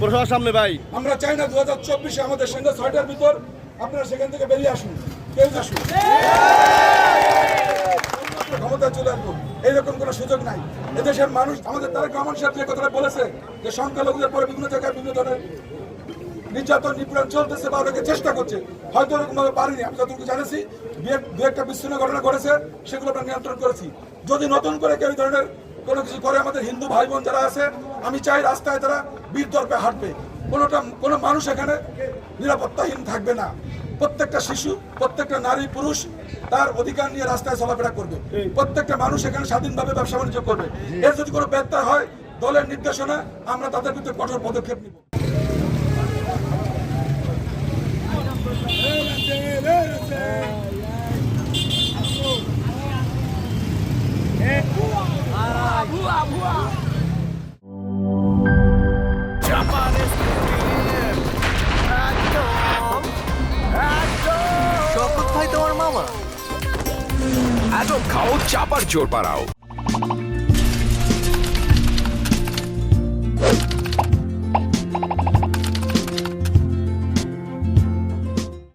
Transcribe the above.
প্রশাসনের সামনে ভাই। আমরা চাই না দু আমাদের সঙ্গে ছয়টার ভিতর আপনারা সেখান থেকে বেরিয়ে আসুন। কেউ আসুন সংখ্যালঘুদের পরে বিভিন্ন জায়গায় বিভিন্ন ধরনের নির্যাতন চলতেছে বা চেষ্টা করছে, হয়তো বিচ্ছিন্ন ঘটনা নিয়ন্ত্রণ করেছি। যদি নতুন করে কেউ ধরনের কোনো কিছু করে আমাদের হিন্দু ভাই বোন যারা আছে, আমি চাই রাস্তায় তারা বীর দর্পে হাঁটবে। কোনোটা, কোনো মানুষ এখানে নিরাপত্তাহীন থাকবে না। প্রত্যেকটা শিশু, প্রত্যেকটা নারী, পুরুষ তার অধিকার নিয়ে রাস্তায় চলাফেরা করবে। প্রত্যেকটা মানুষ এখানে স্বাধীনভাবে ব্যবসা বাণিজ্য করবে। এর যদি কোনো ব্যত্যয় হয়, দলের নির্দেশনা, আমরা তাদের বিরুদ্ধে কঠোর পদক্ষেপ নিব। ভাই তোমার মামা? আজব খাও চাপার জোর বাড়াও।